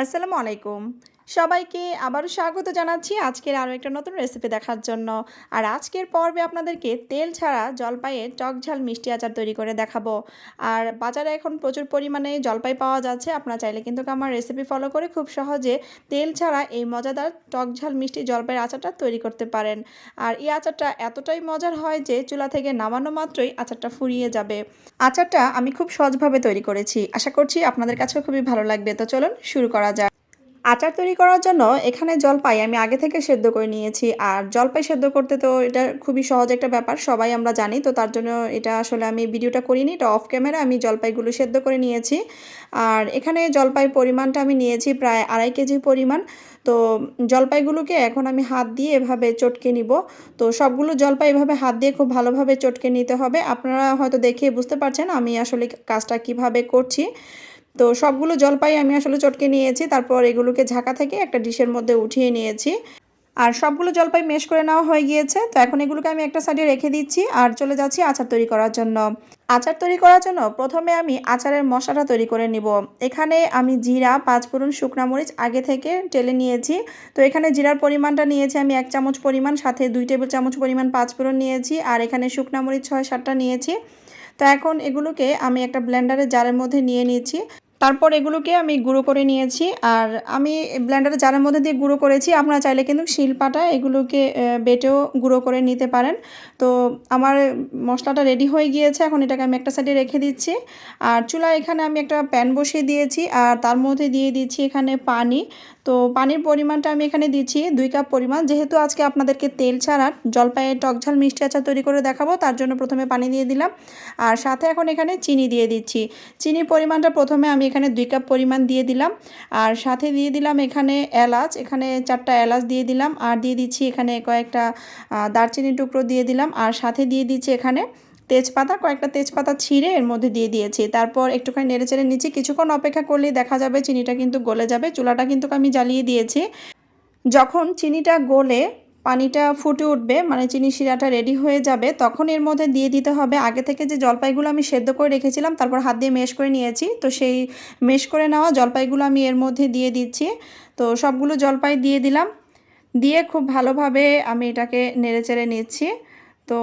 আসসালামু আলাইকুম। সবাইকে আবারও স্বাগত জানাচ্ছি আজকের আরও একটা নতুন রেসিপি দেখার জন্য। আর আজকের পর্বে আপনাদেরকে তেল ছাড়া জলপাইয়ের টক ঝাল মিষ্টি আচার তৈরি করে দেখাবো। আর বাজারে এখন প্রচুর পরিমাণে জলপাই পাওয়া যাচ্ছে, আপনারা চাইলে কিন্তু আমার রেসিপি ফলো করে খুব সহজে তেল ছাড়া এই মজাদার টক ঝাল মিষ্টি জলপাইয়ের আচারটা তৈরি করতে পারেন। আর এই আচারটা এতটাই মজার হয় যে চুলা থেকে নামানো মাত্রই আচারটা ফুরিয়ে যাবে। আচারটা আমি খুব সহজভাবে তৈরি করেছি, আশা করছি আপনাদের কাছেও খুবই ভালো লাগবে। তো চলুন শুরু করা যাক। আচার তৈরি করার জন্য এখানে জলপাই আমি আগে থেকে সেদ্ধ করে নিয়েছি। আর জলপাই সেদ্ধ করতে তো এটা খুবই সহজ একটা ব্যাপার, সবাই আমরা জানি। তো তার জন্য এটা আসলে আমি ভিডিওটা করিনি, এটা অফ ক্যামেরা আমি জলপাইগুলো সেদ্ধ করে নিয়েছি। আর এখানে জলপাই পরিমাণটা আমি নিয়েছি প্রায় আড়াই কেজি পরিমাণ। তো জলপাইগুলোকে এখন আমি হাত দিয়ে এভাবে চটকে নিব। তো সবগুলো জলপাই এভাবে হাত দিয়ে খুব ভালোভাবে চটকে নিতে হবে। আপনারা হয়তো দেখে বুঝতে পারছেন আমি আসলে কাজটা কীভাবে করছি। তো সবগুলো জলপাই আমি আসলে চটকে নিয়েছি, তারপর এগুলোকে ঝাঁকা থেকে একটা ডিশের মধ্যে উঠিয়ে নিয়েছি। আর সবগুলো জলপাই মেশ করে নেওয়া হয়ে গিয়েছে, তো এখন এগুলোকে আমি একটা সাইডে রেখে দিচ্ছি আর চলে যাচ্ছি আচার তৈরি করার জন্য। আচার তৈরি করার জন্য প্রথমে আমি আচারের মশলাটা তৈরি করে নিব। এখানে আমি জিরা পাঁচফোড়ন শুকনা মরিচ আগে থেকে টেলে নিয়েছি। তো এখানে জিরার পরিমাণটা নিয়েছি আমি এক চামচ পরিমাণ, সাথে দুই টেবিল চামচ পরিমাণ পাঁচফোড়ন নিয়েছি আর এখানে শুকনা মরিচ ছয় সাতটা নিয়েছি। তো এখন এগুলোকে আমি একটা ব্লেন্ডারের জারের মধ্যে নিয়ে নিয়েছি তারপর এগুলোকে আমি গুঁড়ো করে নিয়েছি। আর আমি ব্লেন্ডারে জারের মধ্যে দিয়ে গুঁড়ো করেছি। আপনারা চাইলে কিন্তু শিলপাটা এগুলোকে বেটেও গুঁড়ো করে নিতে পারেন। তো আমার মশলাটা রেডি হয়ে গিয়েছে। এখন এটাকে আমি একটা সাইডে রেখে দিচ্ছি। আর চুলা এখানে আমি একটা প্যান বসিয়ে দিয়েছি। আর তার মধ্যে দিয়ে দিচ্ছি এখানে পানি। তো পানির পরিমাণটা আমি এখানে দিচ্ছি দুই কাপ পরিমাণ। যেহেতু আজকে আপনাদেরকে তেল ছাড়া জলপাইয়ের টকঝাল মিষ্টি আচার তৈরি করে দেখাবো, তার জন্য প্রথমে পানি দিয়ে দিলাম। আর সাথে এখন এখানে চিনি দিয়ে দিচ্ছি। চিনির পরিমাণটা প্রথমে আমি এখানে দুই কাপ পরিমাণ দিয়ে দিলাম। আর সাথে দিয়ে দিলাম এখানে এলাচ। এখানে চারটা এলাচ দিয়ে দিলাম। আর দিয়ে দিচ্ছি এখানে কয়েকটা দারচিনি টুকরো দিয়ে দিলাম। আর সাথে দিয়ে দিচ্ছি এখানে তেজপাতা, কয়েকটা তেজপাতা ছিঁড়ে এর মধ্যে দিয়ে দিয়েছি। তারপর একটুখানি নেড়ে চেড়ে নিচ্ছি। কিছুক্ষণ অপেক্ষা করলেই দেখা যাবে চিনিটা কিন্তু গলে যাবে। চুলাটা কিন্তু আমি জ্বালিয়ে দিয়েছি। যখন চিনিটা গলে পানিটা ফুটে উঠবে মানে চিনি শিরাটা রেডি হয়ে যাবে, তখন এর মধ্যে দিয়ে দিতে হবে। আগে থেকে যে জলপাইগুলো আমি সেদ্ধ করে রেখেছিলাম, তারপর হাত দিয়ে মেশ করে নিয়েছি। তো সেই মেশ করে নেওয়া জলপাইগুলো আমি এর মধ্যে দিয়ে দিচ্ছি। তো সবগুলো জলপাই দিয়ে দিলাম। দিয়ে খুব ভালোভাবে আমি এটাকে নেড়ে চেড়ে নিচ্ছি। তো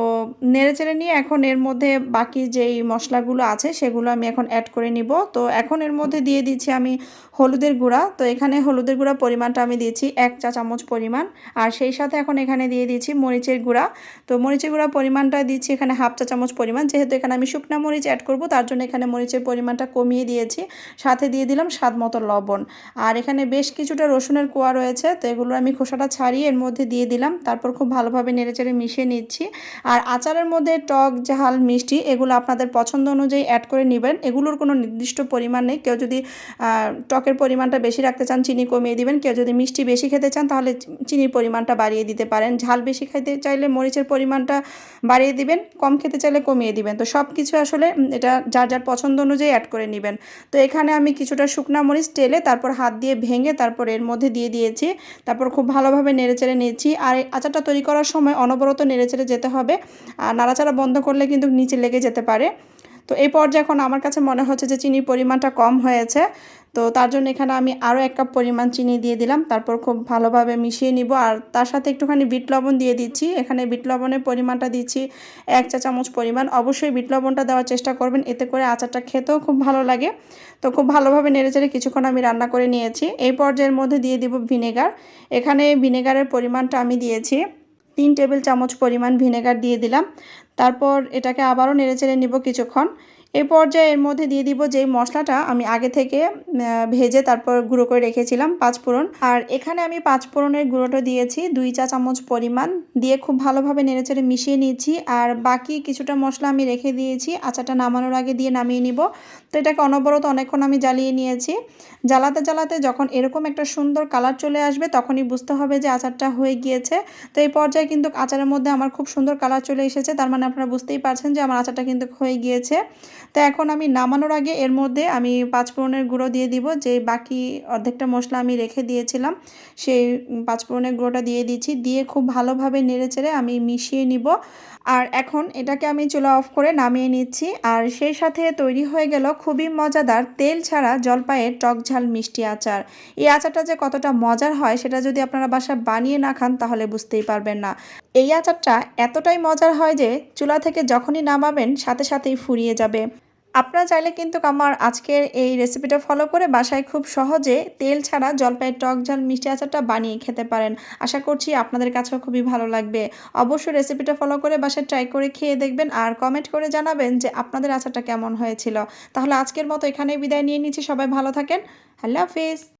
নেড়ে চেড়ে নিয়ে এখন এর মধ্যে বাকি যেই মশলাগুলো আছে সেগুলো আমি এখন অ্যাড করে নিব। তো এখন এর মধ্যে দিয়ে দিচ্ছি আমি হলুদের গুঁড়া। তো এখানে হলুদের গুঁড়া পরিমাণটা আমি দিয়েছি এক চা চামচ পরিমাণ। আর সেই সাথে এখন এখানে দিয়ে দিচ্ছি মরিচের গুঁড়া। তো মরিচের গুঁড়া পরিমাণটা দিচ্ছি এখানে হাফ চা চামচ পরিমাণ। যেহেতু এখানে আমি শুকনা মরিচ অ্যাড করব, তার জন্য এখানে মরিচের পরিমাণটা কমিয়ে দিয়েছি। সাথে দিয়ে দিলাম স্বাদ মতো লবণ। আর এখানে বেশ কিছুটা রসুনের কোয়া রয়েছে, তো এগুলো আমি খোসাটা ছাড়িয়ে এর মধ্যে দিয়ে দিলাম। তারপর খুব ভালোভাবে নেড়েচেড়ে মিশিয়ে নিচ্ছি। আর আচারের মধ্যে টক, ঝাল, মিষ্টি এগুলো আপনাদের পছন্দ অনুযায়ী অ্যাড করে নেবেন। এগুলোর কোনো নির্দিষ্ট পরিমাণ নেই। কেউ যদি টকের পরিমাণটা বেশি রাখতে চান, চিনি কমিয়ে দিবেন। কেউ যদি মিষ্টি বেশি খেতে চান, তাহলে চিনির পরিমাণটা বাড়িয়ে দিতে পারেন। ঝাল বেশি খেতে চাইলে মরিচের পরিমাণটা বাড়িয়ে দিবেন, কম খেতে চাইলে কমিয়ে দিবেন। তো সব কিছু আসলে এটা যার যার পছন্দ অনুযায়ী অ্যাড করে নেবেন। তো এখানে আমি কিছুটা শুকনা মরিচ টেলে তারপর হাত দিয়ে ভেঙে তারপর এর মধ্যে দিয়ে দিয়েছি। তারপর খুব ভালোভাবে নেড়েচেড়ে নিয়েছি। আর আচারটা তৈরি করার সময় অনবরত নেড়েচেড়ে যেতে হবে। আর নাড়াচাড়া বন্ধ করলে কিন্তু নিচে লেগে যেতে পারে। তো এই পর্যায়ে এখন আমার কাছে মনে হচ্ছে যে চিনির পরিমাণটা কম হয়েছে। তো তার জন্য এখানে আমি আরও এক কাপ পরিমাণ চিনি দিয়ে দিলাম। তারপর খুব ভালোভাবে মিশিয়ে নিব। আর তার সাথে একটুখানি বিট লবণ দিয়ে দিচ্ছি। এখানে বিট লবণের পরিমাণটা দিচ্ছি এক চা চামচ পরিমাণ। অবশ্যই বিট লবণটা দেওয়ার চেষ্টা করবেন। এতে করে আচারটা খেতেও খুব ভালো লাগে। তো খুব ভালোভাবে নেড়েচেড়ে কিছুক্ষণ আমি রান্না করে নিয়েছি। এই পর্যায়ের মধ্যে দিয়ে দিব ভিনেগার। এখানে ভিনেগারের পরিমাণটা আমি দিয়েছি তিন টেবিল চামচ পরিমাণ ভিনেগার দিয়ে দিলাম। তারপর এটাকে আবারও নেড়ে চেড়ে নিব কিছুক্ষণ। এই পর্যায়ে এর মধ্যে দিয়ে দিব যেই মশলাটা আমি আগে থেকে ভেজে তারপর গুঁড়ো করে রেখেছিলাম পাঁচফোড়ন আর এখানে আমি পাঁচফোড়নের গুঁড়োটা দিয়েছি দুই চা চামচ পরিমাণ। দিয়ে খুব ভালোভাবে নেড়েচেড়ে মিশিয়ে নিয়েছি আর বাকি কিছুটা মশলা আমি রেখে দিয়েছি। আচারটা নামানোর আগে দিয়ে নামিয়ে নিব। তো এটাকে অনবরত অনেকক্ষণ আমি জ্বালিয়ে নিয়েছি। জ্বালাতে জ্বালাতে যখন এরকম একটা সুন্দর কালার চলে আসবে, তখনই বুঝতে হবে যে আচারটা হয়ে গিয়েছে। তো এই পর্যায়ে কিন্তু আচারের মধ্যে আমার খুব সুন্দর কালার চলে এসেছে। তার মানে আপনারা বুঝতেই পারছেন যে আমার আচারটা কিন্তু হয়ে গিয়েছে। তো এখন আমি নামানোর আগে এর মধ্যে আমি পাঁচফোড়নের গুঁড়ো দিয়ে দিব যে বাকি অর্ধেকটা মশলা আমি রেখে দিয়েছিলাম, সেই পাঁচফোড়নের গুঁড়োটা দিয়ে দিচ্ছি। দিয়ে খুব ভালোভাবে নেড়ে চেড়ে আমি মিশিয়ে নিব। আর এখন এটাকে আমি চুলা অফ করে নামিয়ে নিচ্ছি। আর সেই সাথে তৈরি হয়ে গেল খুবই মজাদার তেল ছাড়া জলপাইয়ের টক ঝাল মিষ্টি আচার। এই আচারটা যে কতটা মজার হয়, সেটা যদি আপনারা বাসা বানিয়ে না খান, তাহলে বুঝতেই পারবেন না। এই আচারটা এতটাই মজার হয় যে, চুলা থেকে যখনই নামাবেন, সাথে সাথেই ফুরিয়ে যাবে। আপনারা চাইলে কিন্তু আমার আজকের এই রেসিপিটা ফলো করে বাসায় খুব সহজে তেল ছাড়া জলপাইয়ের টক ঝাল, মিষ্টি আচারটা বানিয়ে খেতে পারেন। আশা করছি আপনাদের কাছেও খুবই ভালো লাগবে। অবশ্যই রেসিপিটা ফলো করে বাসায় ট্রাই করে খেয়ে দেখবেন আর কমেন্ট করে জানাবেন যে আপনাদের আচারটা কেমন হয়েছিল। তাহলে আজকের মতো এখানেই বিদায় নিয়ে নিচ্ছি। সবাই ভালো থাকেন। আল্লাহ হাফিজ।